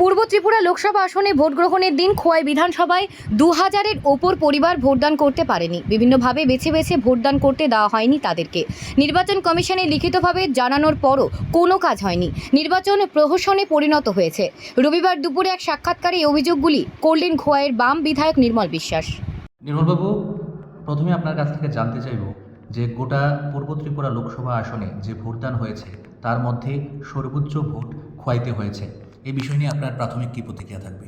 পূর্ব ত্রিপুরা লোকসভা আসনে ভোট গ্রহণের দিন খোয়াই বিধানসভায় দু হাজারের ওপর পরিবার ভোটদান করতে পারেনি। বিভিন্নভাবে বেছে বেছে ভোটদান করতে দেওয়া হয়নি তাদেরকে। নির্বাচন কমিশনে লিখিতভাবে জানানোর পরও কোনো কাজ হয়নি। নির্বাচন প্রহসনে পরিণত হয়েছে। রবিবার দুপুরে এক সাক্ষাৎকারে এই অভিযোগগুলি করলেন খোয়াইয়ের বাম বিধায়ক নির্মল বিশ্বাস। নির্মলবাবু, প্রথমে আপনার কাছ থেকে জানতে চাইব যে গোটা পূর্ব ত্রিপুরা লোকসভা আসনে যে ভোটদান হয়েছে, তার মধ্যে সর্বোচ্চ ভোট খোয়াইতে হয়েছে। এই বিষয় নিয়ে আপনার প্রাথমিক কী প্রতিক্রিয়া থাকবে?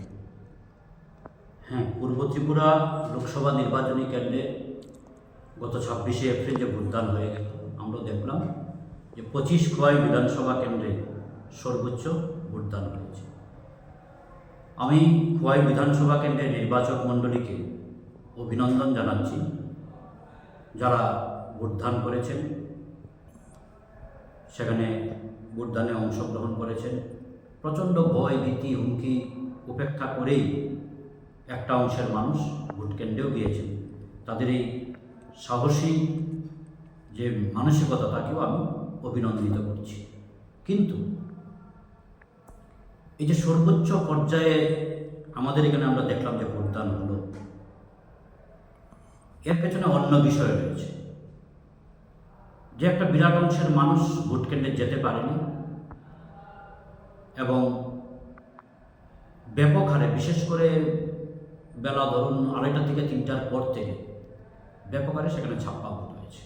হ্যাঁ পূর্ব ত্রিপুরা লোকসভা নির্বাচনী কেন্দ্রে গত ছাব্বিশে এপ্রিল যে ভোটদান হয়ে গেল, আমরা দেখলাম যে পঁচিশ খোয়াই বিধানসভা কেন্দ্রে সর্বোচ্চ ভোটদান হয়েছে। আমি খোয়াই বিধানসভা কেন্দ্রের নির্বাচক মণ্ডলীকে অভিনন্দন জানাচ্ছি, যারা ভোটদান করেছেন, সেখানে ভোটদানে অংশগ্রহণ করেছেন। প্রচণ্ড ভয়, ভীতি, হুমকি উপেক্ষা করেই একটা অংশের মানুষ ভোট কেন্দ্রেও গিয়েছেন। তাদের এই সাহসী যে মানসিকতা তাকেও আমি অভিনন্দিত করছি। কিন্তু এই যে সর্বোচ্চ পর্যায়ে আমাদের এখানে আমরা দেখলাম যে ভোটদান হলো, এর পেছনে অন্য বিষয় রয়েছে। যে একটা বিরাট অংশের মানুষ ভোট কেন্দ্রে যেতে পারেনি এবং ব্যাপক হারে বিশেষ করে বেলা ধরুন আড়াইটা থেকে তিনটার পর থেকে ব্যাপক হারে সেখানে ছাপ্পা ভোট হয়েছে।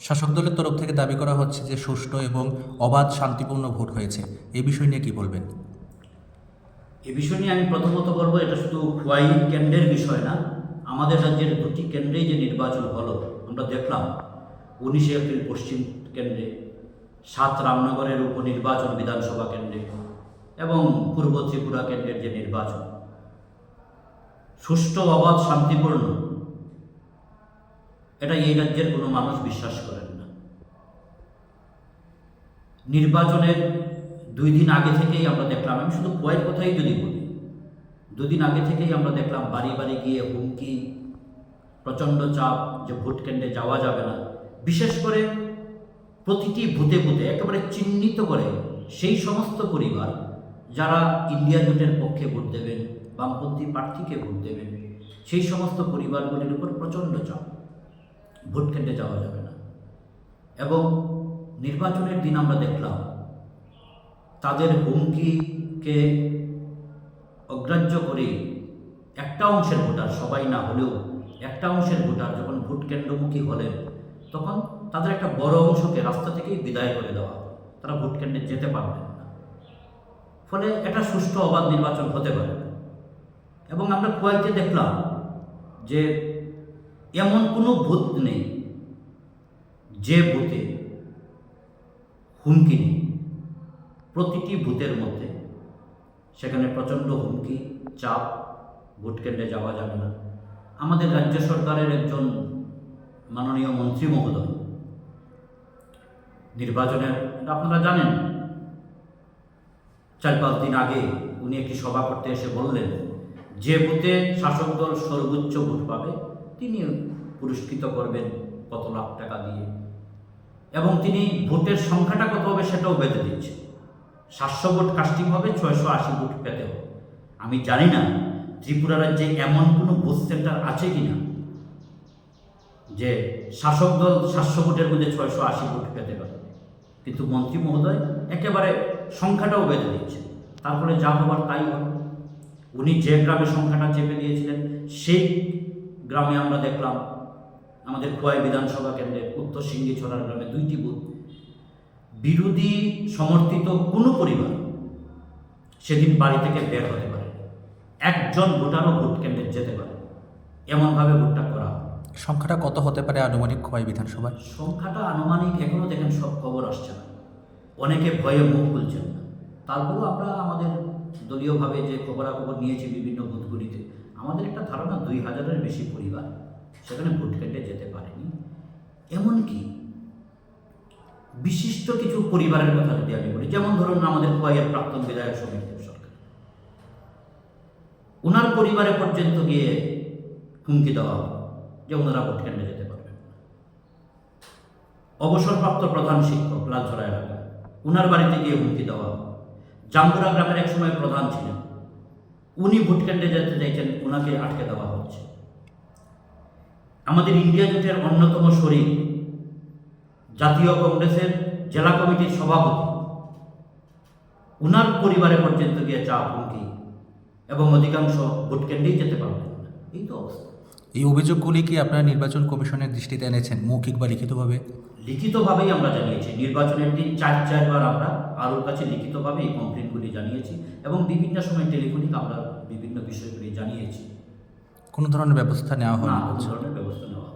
শাসক দলের তরফ থেকে দাবি করা হচ্ছে যে সুষ্ঠু এবং অবাধ শান্তিপূর্ণ ভোট হয়েছে। এ বিষয় নিয়ে কি বলবেন? এ বিষয় নিয়ে আমি প্রথমত বলব এটা শুধু খোয়াই কেন্দ্রের বিষয় না আমাদের রাজ্যের দুটি কেন্দ্রেই যে নির্বাচন হলো আমরা দেখলাম উনিশে এপ্রিল পশ্চিম কেন্দ্রে সাত রামনগরের উপনির্বাচন বিধানসভা কেন্দ্রে এবং পূর্ব ত্রিপুরা কেন্দ্রের যে নির্বাচন। সুষ্ঠু, অবাধ, শান্তিপূর্ণ, এটা এই রাজ্যের কোনো মানুষ বিশ্বাস করেন না। নির্বাচনের দুই দিন আগে থেকেই আমরা দেখলাম, আমি শুধু কয়েক কথাই যদি বলি দুদিন আগে থেকেই আমরা দেখলাম বাড়ি বাড়ি গিয়ে হুমকি, প্রচণ্ড চাপ, যে ভোট কেন্দ্রে যাওয়া যাবে না। বিশেষ করে প্রতিটি ভূতে ভূতে একেবারে চিহ্নিত করে সেই সমস্ত পরিবার যারা ইন্ডিয়া জোটের পক্ষে ভোট দেবেন, বামপন্থী প্রার্থীকে ভোট দেবেন, সেই সমস্ত পরিবারগুলির উপর প্রচণ্ড চাপ। ভোট কেন্দ্রে যাওয়া যাবে না। এবং নির্বাচনের দিন আমরা দেখলাম, তাদের হুমকিকে অগ্রাহ্য করে একটা অংশের ভোটার, সবাই না হলেও একটা অংশের ভোটার যখন ভোট কেন্দ্রমুখী হলেন, তখন তাদের একটা বড় অংশকে রাস্তা থেকেই বিদায় করে দেওয়া। তারা ভোট কেন্দ্রে যেতে পারবেন না ফলে এটা সুষ্ঠু অবাধ নির্বাচন হতে পারে। এবং আমরা কুয়াইতে দেখলাম যে এমন কোনো ভূত নেই যে ভূতে হুমকি নেই প্রতিটি ভূতের মধ্যে সেখানে প্রচণ্ড হুমকি, চাপ, ভোট কেন্দ্রে যাওয়া যাবে না আমাদের রাজ্য সরকারের একজন মাননীয় মন্ত্রী মহোদয় নির্বাচনের আপনারা জানেন। চার পাঁচ দিন আগে উনি একটি সভা করতে এসে বললেন, যে বুথে শাসক দল সর্বোচ্চ ভোট পাবে, তিনি পুরস্কৃত করবেন কত লাখ টাকা দিয়ে। এবং তিনি ভোটের সংখ্যাটা কত হবে সেটাও বেঁধে দিচ্ছে। সাতশো ভোট কাস্টিং হবে, ছয়শো আশি ভোট পেতে আমি জানি না ত্রিপুরা রাজ্যে এমন কোনো বুথ সেন্টার আছে কি না যে শাসক দল সাতশো ভোটের মধ্যে ছয়শো আশি ভোট পেতে পারে। কিন্তু মন্ত্রী মহোদয় একেবারে সংখ্যাটাও বেঁধে দিচ্ছে। তারপরে যা হবার তাই হবে উনি যে গ্রামে সংখ্যাটা চেপে দিয়েছিলেন, সেই গ্রামে আমরা দেখলাম আমাদের খোয়াই বিধানসভা কেন্দ্রের উত্তর সিঙ্গি ছড়ার গ্রামে দুইটি বুথ। বিরোধী সমর্থিত কোনো পরিবার সেদিন বাড়ি থেকে বের হতে পারে একজন ভোটারও ভোট কেন্দ্রে যেতে পারে এমনভাবে ভোটটা করা হয়। সংখ্যাটা কত হতে পারে আনুমানিক খোয়াই বিধানসভায়? সংখ্যাটা আনুমানিক এখনও দেখেন সব খবর আসছে না। অনেকে ভয়ে মুখ খুলছেন না। তারপরেও আমরা আমাদের দলীয়ভাবে যে খবরাখবর নিয়েছি বিভিন্ন বুথগুলিতে, আমাদের একটা ধারণা দুই হাজারের বেশি পরিবার সেখানে ভোট কেন্দ্রে যেতে পারেনি। এমনকি বিশিষ্ট কিছু পরিবারের কথা যদি আমি বলি, যেমন ধরুন আমাদের খোয়াইয়ের প্রাক্তন বিধায়ক সমীর দেব সরকার। ওনার পরিবারে পর্যন্ত গিয়ে হুমকি দেওয়া হলো। যে ওনারা ভোট কেন্দ্রে যেতে পারবেন। অবসরপ্রাপ্ত প্রধান শিক্ষক লালছড়া এলাকায় ওনার বাড়িতে গিয়ে হুমকি দেওয়া জাম্বুরা গ্রামের এক সময় প্রধান ছিলেন। উনি ভোট কেন্দ্রে যেতে চাইছেন ওনাকে আটকে দেওয়া হচ্ছে। আমাদের ইন্ডিয়া জোটের অন্যতম শরীর জাতীয় কংগ্রেসের জেলা কমিটির সভাপতি। উনার পরিবারে পর্যন্ত গিয়ে চা হুমকি, এবং অধিকাংশ ভোট কেন্দ্রেই যেতে পারবেন না। এই তো অবস্থা। এই অভিযোগগুলি কি আপনারা নির্বাচন কমিশনের দৃষ্টিতে এনেছেন? মৌখিক বা লিখিতভাবে? লিখিতভাবেই আমরা জানিয়েছি। নির্বাচনের দিন চার চারবার আমরা আরোর কাছে লিখিতভাবে এই কমপ্লেনগুলি জানিয়েছি এবং বিভিন্ন সময় টেলিফোনিক আমরা বিভিন্ন বিষয়গুলি জানিয়েছি। কোনো ধরনের ব্যবস্থা নেওয়া হয় না কোনো ধরনের ব্যবস্থা নেওয়া